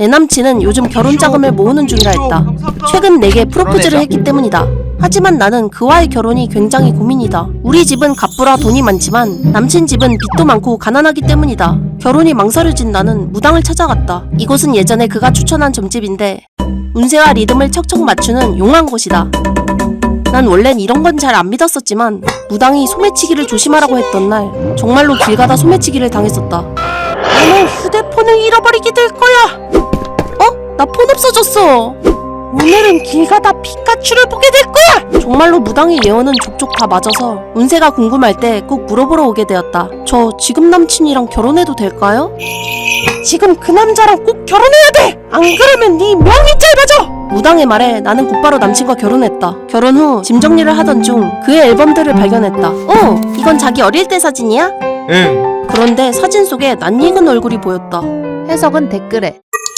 내 남친은 요즘 결혼 자금을 모으는 중이라 했다. 최근 내게 프로포즈를 했기 때문이다. 하지만 나는 그와의 결혼이 굉장히 고민이다. 우리 집은 갑부라 돈이 많지만 남친 집은 빚도 많고 가난하기 때문이다. 결혼이 망설여진 나는 무당을 찾아갔다. 이곳은 예전에 그가 추천한 점집인데 운세와 리듬을 척척 맞추는 용한 곳이다. 난 원래는 이런 건 잘 안 믿었었지만 무당이 소매치기를 조심하라고 했던 날 정말로 길 가다 소매치기를 당했었다. 너는 휴대폰을 잃어버리게 될 거야. 어? 나폰 없어졌어. 오늘은 길 가다 피카츄를 보게 될 거야. 정말로 무당의 예언은 족족 다 맞아서 운세가 궁금할 때 꼭 물어보러 오게 되었다. 저 지금 남친이랑 결혼해도 될까요? 지금 그 남자랑 꼭 결혼해야 돼. 안 그러면 네 명이 짧아져. 무당의 말에 나는 곧바로 남친과 결혼했다. 결혼 후 짐 정리를 하던 중 그의 앨범들을 발견했다. 어, 이건 자기 어릴 때 사진이야? 응. 그런데 사진 속에 낯익은 얼굴이 보였다. 해석은 댓글에